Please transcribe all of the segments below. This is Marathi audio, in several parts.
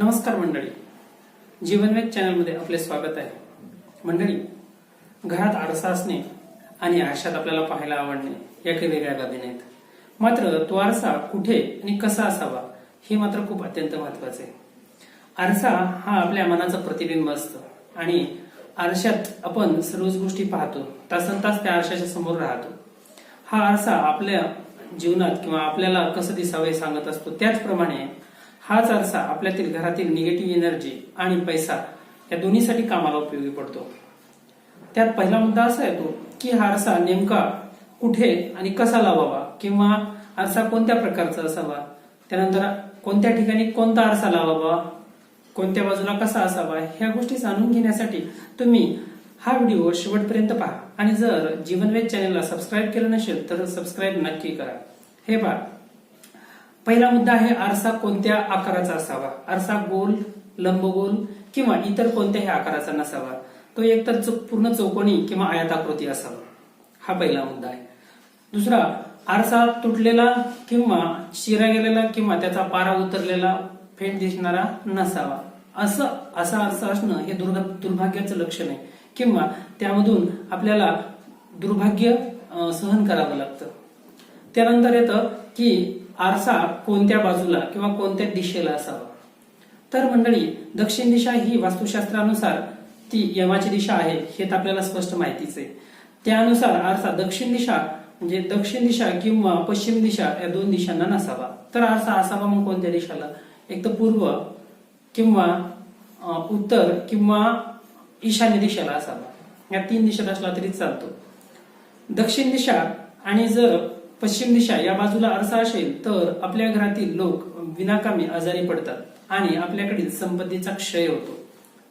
नमस्कार मंडळी. जीवनवेद चॅनलमध्ये आपले स्वागत आहे. मंडळी घरात आरसा असणे आणि आरशात आपल्याला पाहायला आवडणे या काही वेगळ्या बाबी नाहीत मात्र तो आरसा कुठे आणि कसा असावा हे मात्र खूप अत्यंत महत्त्वाचे आहे. आरसा हा आपल्या मनाचं प्रतिबिंब असतं आणि आरशात आपण सर्वच गोष्टी पाहतो तासन तास त्या आरशाच्या समोर राहतो. हा आरसा आपल्या जीवनात किंवा आपल्याला कसं दिसावं हे सांगत असतो त्याचप्रमाणे हाच आरसा आपल्यातील घरातील निगेटिव्ह एनर्जी आणि पैसा या दोन्हीसाठी कामाला उपयोगी पडतो. त्यात पहिला मुद्दा असा येतो की हा आरसा नेमका कुठे आणि कसा लावावा किंवा आरसा कोणत्या प्रकारचा असावा? त्यानंतर कोणत्या ठिकाणी कोणता आरसा लावावा? कोणत्या बाजूला कसा असावा? ह्या गोष्टी जाणून घेण्यासाठी तुम्ही हा व्हिडिओ शेवटपर्यंत पहा. आणि जर जीवनवेद चॅनलला सबस्क्राईब केलं नसेल तर सबस्क्राईब नक्की करा. हे पहा. पहिला मुद्दा आहे आरसा कोणत्या आकाराचा असावा? आरसा गोल लंबगोल किंवा इतर कोणत्याही आकाराचा नसावा? तो एकतर चौ- पूर्ण चौकोनी किंवा आयताकृती असावा. हा पहिला मुद्दा आहे. दुसरा आरसा तुटलेला किंवा शिरा गेलेला किंवा त्याचा पारा उतरलेला फेट दिसणारा नसावा. असं असा आरसा असणं हे दुर्ग दुर्भाग्याचं लक्षण आहे. किंवा त्यामधून आपल्याला दुर्भाग्य सहन करावं लागतं. त्यानंतर येतं की आरसा कोणत्या बाजूला किंवा कोणत्या दिशेला असावा? तर मंडळी दक्षिण दिशा ही वास्तुशास्त्रानुसार ती यमाची दिशा आहे हे तर आपल्याला स्पष्ट माहितीच आहे. त्यानुसार आरसा दक्षिण दिशा म्हणजे दक्षिण दिशा किंवा पश्चिम दिशा या दोन दिशांना नसावा. तर आरसा असावा मग कोणत्या दिशाला? एक तर पूर्व किंवा उत्तर किंवा ईशान्य दिशेला असावा. या तीन दिशेत असला तरी चालतो. दक्षिण दिशा आणि जर पश्चिम दिशा या बाजूला आरसा असेल तर आपल्या घरातील लोक विनाकामी आजारी पडतात आणि आपल्याकडील संपत्तीचा क्षय होतो.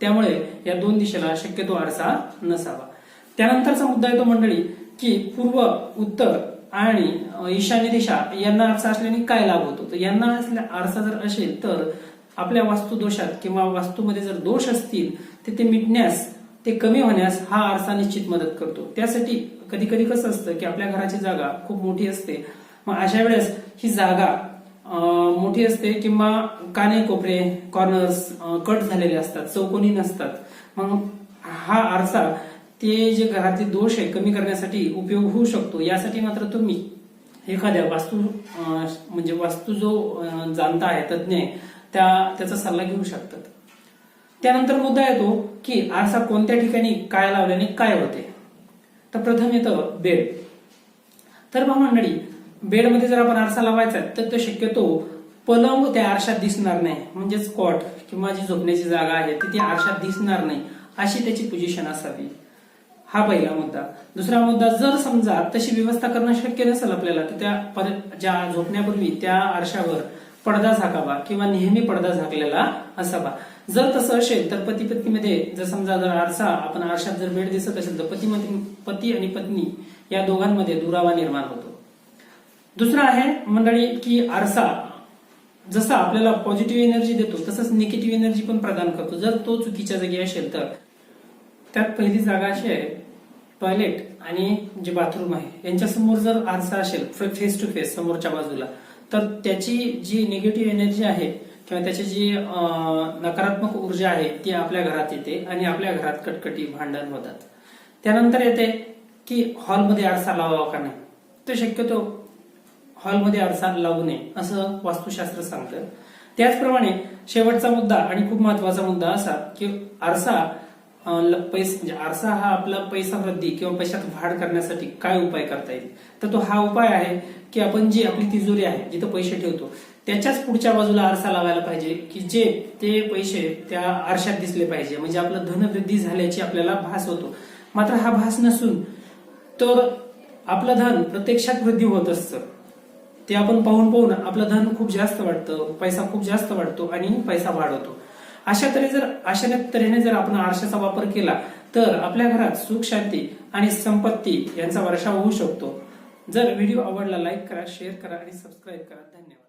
त्यामुळे या दोन दिशेला शक्यतो आरसा नसावा. त्यानंतरचा मुद्दा येतो मंडळी की पूर्व उत्तर आणि ईशान्य दिशा यांना आरसा असल्याने काय लाभ होतो? तर यांना असल्या आरसा जर असेल तर आपल्या वास्तुदोषात किंवा वास्तूमध्ये जर दोष असतील तर ते मिटण्यास ते कमी होण्यास हा आरसा निश्चित मदत करतो. त्यासाठी कधी कधी कसं असतं की आपल्या घराची जागा खूप मोठी असते. मग अशा वेळेस ही जागा मोठी असते किंवा काने कोपरे कॉर्नर्स कट झालेले असतात चौकोनी नसतात. मग हा आरसा ते जे घरातील दोष आहे कमी करण्यासाठी उपयोग होऊ शकतो. यासाठी मात्र तुम्ही एखाद्या वास्तू म्हणजे वास्तू जो जाणता आहे तज्ज्ञ आहे त्या त्याचा सल्ला घेऊ शकतात. त्यानंतर मुद्दा येतो की आरसा कोणत्या ठिकाणी काय लावल्याने काय होते. तर प्रथम येतं बेड. तर पहा मंडळी बेडमध्ये जर आपण आरसा लावायचा तर तो शक्यतो पलंग त्या आरशात दिसणार नाही. म्हणजेच कॉट किंवा जी झोपण्याची जागा आहे ती आरशात दिसणार नाही. अशी त्याची पोझिशन असावी. हा पहिला मुद्दा. दुसरा मुद्दा जर समजा तशी व्यवस्था करणं शक्य नसेल आपल्याला तर त्या ज्या झोपण्यापूर्वी त्या आरशावर पडदा झाकावा किंवा नेहमी पडदा झाकलेला असावा. जर तसं असेल तर पती पत्नीमध्ये जर समजा जर आरसा आपण आरशात जर भेट दिसत असेल तर पती पती आणि पत्नी या दोघांमध्ये दुरावा निर्माण होतो. दुसरं आहे मंडळी की आरसा जसा आपल्याला पॉझिटिव्ह एनर्जी देतो तसंच निगेटिव्ह एनर्जी पण प्रदान करतो. जर तो चुकीच्या जागी असेल तर. त्यात पहिली जागा अशी आहे टॉयलेट आणि जे बाथरूम आहे यांच्या समोर जर आरसा असेल फेस टू फेस समोरच्या बाजूला तर त्याची जी निगेटिव्ह एनर्जी आहे किंवा त्याची जी नकारात्मक ऊर्जा आहे ती आपल्या घरात येते आणि आपल्या घरात कटकटी भांडण होतात. त्यानंतर येते की हॉलमध्ये आरसा लावावा का नाही? तर शक्यतो हॉलमध्ये आरसा लावू नये असं वास्तुशास्त्र सांगतं. त्याचप्रमाणे शेवटचा मुद्दा आणि खूप महत्त्वाचा मुद्दा असा की आरसा पैस म्हणजे आरसा हा आपला पैसा वृद्धी किंवा पैशात वाढ करण्यासाठी काय उपाय करता येईल? तर तो हा उपाय आहे की आपण जी आपली तिजोरी आहे जिथं पैसे ठेवतो त्याच्याच पुढच्या बाजूला आरसा लावायला पाहिजे की जे ते पैसे त्या आरशात दिसले पाहिजे. म्हणजे आपलं धनवृद्धी झाल्याची आपल्याला भास होतो. मात्र हा भास नसून तर आपलं धन प्रत्यक्षात वृद्धी होत असतं. ते आपण पाहून पाहून आपलं धन खूप जास्त वाटतं पैसा खूप जास्त वाढतो आणि पैसा वाढवतो अशा तरी जर अशा तऱ्हेने जर आपण आरशाचा वापर केला तर आपल्या घरात सुख शांती आणि संपत्ती यांचा वर्षाव होऊ शकतो. जर व्हिडिओ आवडला लाईक करा शेअर करा आणि सबस्क्राईब करा. धन्यवाद.